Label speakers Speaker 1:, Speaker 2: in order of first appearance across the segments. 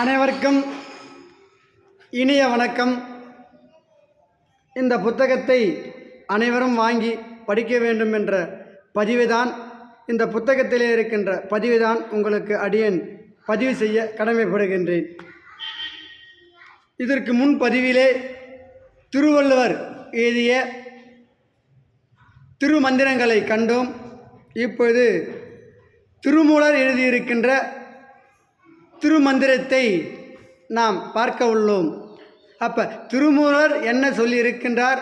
Speaker 1: அனைவருக்கும் இனிய வணக்கம். இந்த புத்தகத்தை அனைவரும் வாங்கி படிக்க வேண்டும் என்ற பதிவுதான் இந்த புத்தகத்திலே இருக்கின்ற பதிவுதான் உங்களுக்கு அடியேன் பதிவு செய்ய கடமைப்படுகின்றேன். இதற்கு முன் பதிவிலே திருவள்ளுவர் எழுதிய திருமந்திரங்களை கண்டோம். இப்பொழுது திருமூலர் எழுதியிருக்கின்ற திருமந்திரத்தை நாம் பார்க்க உள்ளோம். அப்போ திருமூலர் என்ன சொல்லியிருக்கின்றார்?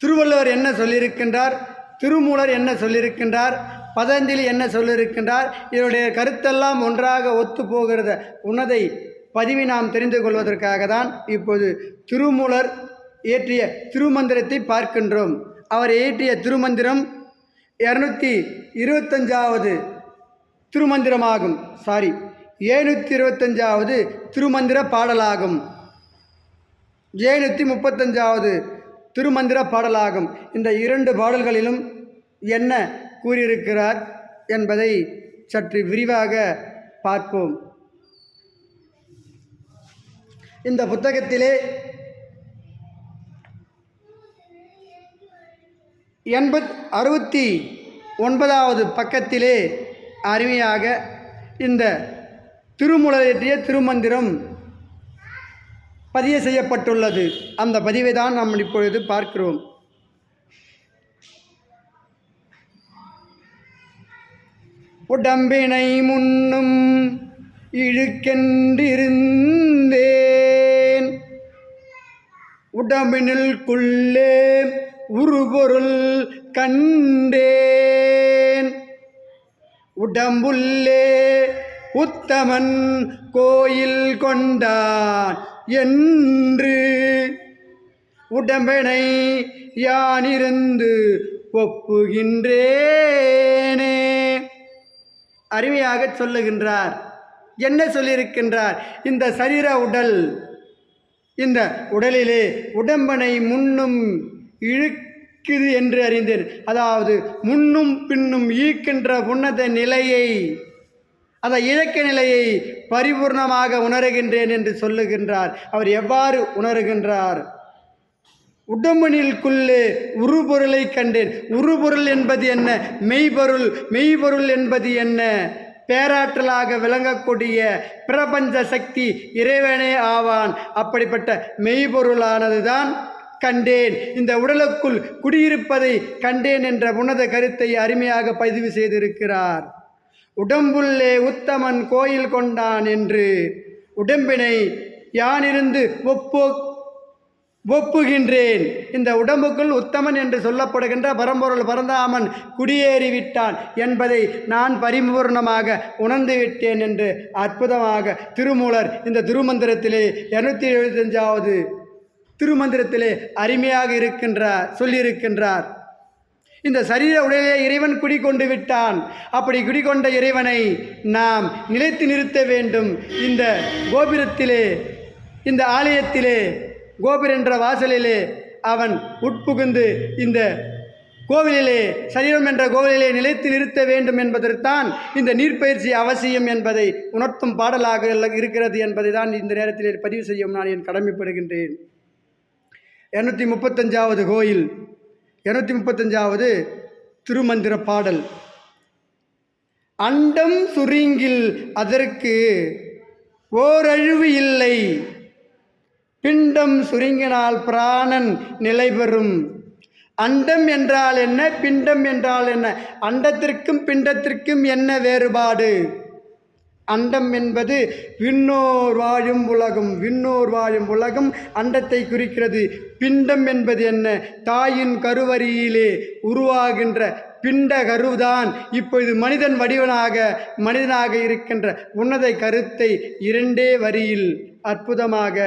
Speaker 1: திருவள்ளுவர் என்ன சொல்லியிருக்கின்றார்? திருமூலர் என்ன சொல்லியிருக்கின்றார்? பதஞ்சலி என்ன சொல்லியிருக்கின்றார்? இதனுடைய கருத்தெல்லாம் ஒன்றாக ஒத்து போகிறத உன்னதை பதிவை நாம் தெரிந்து கொள்வதற்காக தான் இப்போது திருமூலர் இயற்றிய திருமந்திரத்தை பார்க்கின்றோம். அவர் இயற்றிய திருமந்திரம் இரநூத்தி இருபத்தஞ்சாவது திருமந்திரமாகும். சாரி ஏழுநூற்றி இருபத்தஞ்சாவது திருமந்திர பாடலாகும். ஏழுநூற்றி முப்பத்தஞ்சாவது திருமந்திர பாடலாகும். இந்த இரண்டு பாடல்களிலும் என்ன கூறியிருக்கிறார் என்பதை சற்று விரிவாக பார்ப்போம். இந்த புத்தகத்திலே எண்பத் அறுபத்தி ஒன்பதாவது பக்கத்திலே அருமையாக இந்த திருமுலற்றிய திருமந்திரம் பதிவு செய்யப்பட்டுள்ளது. அந்த பதிவை தான் நாம் இப்பொழுது பார்க்கிறோம். உடம்பினை முன்னும் இழுக்கென்றிருந்தேன். உடம்பினுக்குள்ளே உருபொருள் கண்டே உடம்புள்ளே உத்தமன் கோயில் கொண்டான் என்று உடம்பினை யானிருந்து ஒப்புகின்றேனே. அருமையாக சொல்லுகின்றார். என்ன சொல்லியிருக்கின்றார்? இந்த சரீர உடல் இந்த உடலிலே உடம்பனை முன்னும் ஈக்குது என்று அறிந்தேன். அதாவது முன்னும் பின்னும் ஈக்கின்ற உன்னத நிலையை அந்த இலக்க நிலையை பரிபூர்ணமாக உணர்கின்றேன் என்று சொல்லுகின்றார். அவர் எவ்வாறு உணர்கின்றார்? உடம்பனிற்குள்ளே உருபொருளை கண்டேன். உருபொருள் என்பது என்ன? மெய்பொருள். மெய்பொருள் என்பது என்ன? பேராற்றலாக விளங்கக்கூடிய பிரபஞ்ச சக்தி இறைவனே ஆவான். அப்படிப்பட்ட மெய்பொருளானது தான் கண்டேன். இந்த உடலுக்குள் குடியிருப்பதை கண்டேன் என்ற உன்னத கருத்தை அருமையாக பதிவு செய்திருக்கிறார். உடம்புள்ளே உத்தமன் கோயில் கொண்டான் என்று உடம்பினை யானிருந்து ஒப்பு ஒப்புகின்றேன். இந்த உடம்புக்குள் உத்தமன் என்று சொல்லப்படுகின்ற பரம்பொருள் பரந்தாமன் குடியேறிவிட்டான் என்பதை நான் பரிபூர்ணமாக உணர்ந்து விட்டேன் என்று அற்புதமாக திருமூலர் இந்த திருமந்திரத்திலே இருநூத்தி எழுபத்தஞ்சாவது திருமந்திரத்திலே அருமையாக இருக்கின்றார் சொல்லியிருக்கின்றார். இந்த சரீர உடலே இறைவன் குடிகொண்டு விட்டான். அப்படி குடிகொண்ட இறைவனை நாம் நிலைத்து நிறுத்த வேண்டும். இந்த கோபுரத்திலே இந்த ஆலயத்திலே கோபுர என்ற வாசலிலே அவன் உட்புகுந்து இந்த கோவிலிலே சரீரம் என்ற கோவிலிலே நிலைத்து நிறுத்த வேண்டும் என்பதற்குத்தான் இந்த நீர்ப்பயிற்சி அவசியம் என்பதை உணர்த்தும் பாடலாக இருக்கிறது என்பதை தான் இந்த நேரத்தில் பதிவு செய்யும் நான் என் கடமைப்படுகின்றேன். இரநூத்தி முப்பத்தஞ்சாவது கோயில் இரநூத்தி முப்பத்தஞ்சாவது திருமந்திர பாடல். அண்டம் சுருங்கில் அதற்கு ஓரழிவு இல்லை. பிண்டம் சுருங்கினால் பிராணன் நிலை பெறும். அண்டம் என்றால் என்ன பிண்டம் என்றால் என்ன? அண்டத்திற்கும் பிண்டத்திற்கும் என்ன வேறுபாடு? அண்டம் என்பது விண்ணோர் வாழும் உலகம் விண்ணோர் வாழும் உலகம் அண்டத்தை குறிக்கிறது. பிண்டம் என்பது என்ன? தாயின் கருவரியிலே உருவாகின்ற பிண்ட கருதான் இப்பொழுது மனிதன் வடிவனாக மனிதனாக இருக்கின்ற உன்னதை கருத்தை இரண்டே வரியில் அற்புதமாக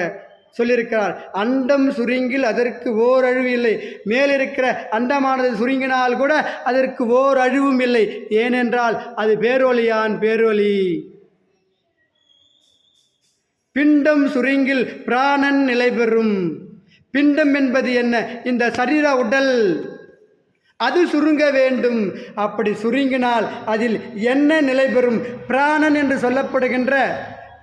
Speaker 1: சொல்லியிருக்கிறார். அண்டம் சுருங்கில் அதற்கு ஓர் அழிவு இல்லை. மேலிருக்கிற அண்டமானது சுருங்கினால் கூட அதற்கு ஓர் அழிவும் இல்லை. ஏனென்றால் அது பேரொலியான் பேரொலி பிண்டம் சுருங்கில் பிராணன் நிலை பெறும். பிண்டம் என்பது என்ன? இந்த சரீர உடல். அது சுருங்க வேண்டும். அப்படி சுருங்கினால் அதில் என்ன நிலை பெறும்? பிராணன் என்று சொல்லப்படுகின்ற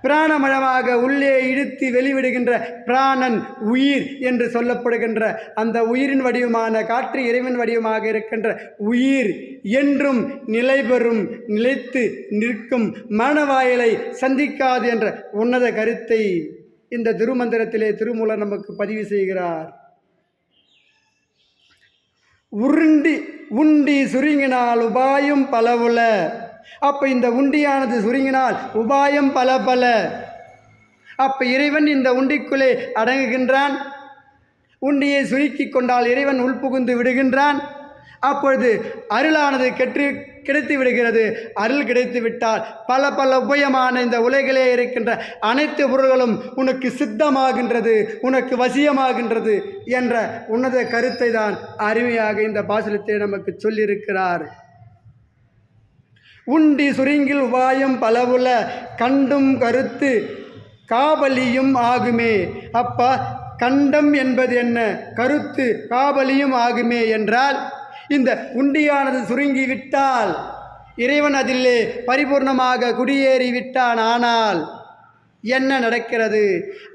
Speaker 1: பிராணமயமாக உள்ளே இழுத்து வெளிவிடுகின்ற பிராணன் உயிர் என்று சொல்லப்படுகின்ற அந்த உயிரின் வடிவமான காற்று இறைவன் வடிவமாக இருக்கின்ற உயிர் என்றும் நிலைபெறும் நிலைத்து நிற்கும் மனவாயலை சந்திக்காது என்ற உன்னத கருத்தை இந்த திருமந்திரத்திலே திருமூலர் நமக்கு பதிவு செய்கிறார். உருண்டி உண்டி சுருங்கினால் உபாயும் பலவுல. அப்போ இந்த உண்டியானது சுருங்கினால் உபாயம் பல பல. அப்போ இறைவன் இந்த உண்டிக்குள்ளே அடங்குகின்றான். உண்டியை சுருக்கி கொண்டால் இறைவன் உள்புகுந்து விடுகின்றான். அப்பொழுது அருளானது கெட்டு கிடைத்து விடுகிறது. அருள் கிடைத்து விட்டால் பல பல உபயமான இந்த உலகிலே இருக்கின்ற அனைத்து பொருள்களும் உனக்கு சித்தமாகின்றது உனக்கு வசியமாகின்றது என்ற உன்னத கருத்தை தான் அருமையாக இந்த பாசனத்தை நமக்கு சொல்லியிருக்கிறார். உண்டி சுருங்கில் உபாயம் பலவுல கண்டும் கருத்து காபலியும் ஆகுமே. அப்பா கண்டம் என்பது என்ன? கருத்து காபலியும் ஆகுமே என்றால் இந்த உண்டியானது சுருங்கி விட்டால் இறைவன் அதிலே பரிபூர்ணமாக குடியேறி விட்டான் ஆனால் என்ன நடக்கிறது?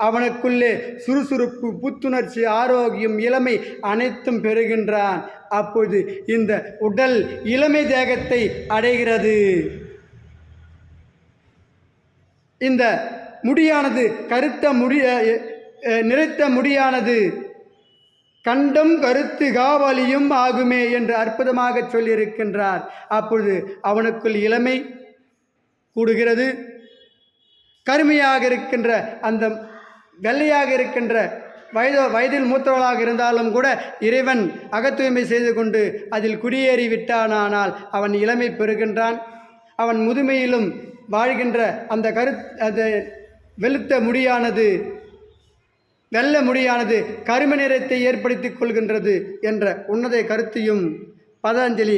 Speaker 1: அவனுக்குள்ளே சுறுசுறுப்பு புத்துணர்ச்சி ஆரோக்கியம் இளமை அனைத்தும் பெறுகின்றான். அப்பொழுது இந்த உடல் இளமை தேகத்தை அடைகிறது. இந்த முடியானது கருத்த முடிய நிறைத்த முடியானது. கண்டம் கருத்து காவலியும் ஆகுமே என்று அற்புதமாக சொல்லியிருக்கின்றார். அப்பொழுது அவனுக்குள் இளமை கூடுகிறது. கருமையாக இருக்கின்ற அந்த வெள்ளையாக இருக்கின்ற வயதோ வயதில் மூத்தவளாக இருந்தாலும் கூட இறைவன் அகத்தூய்மை செய்து கொண்டு அதில் குடியேறி விட்டானானால் அவன் இளமை பெறுகின்றான். அவன் முதுமையிலும் வாழ்கின்ற அந்த கரு அந்த வெளுத்த முடியானது வெள்ள முடியானது கரும நிறத்தை ஏற்படுத்திக் கொள்கின்றது என்ற உன்னத கருத்தையும் பதஞ்சலி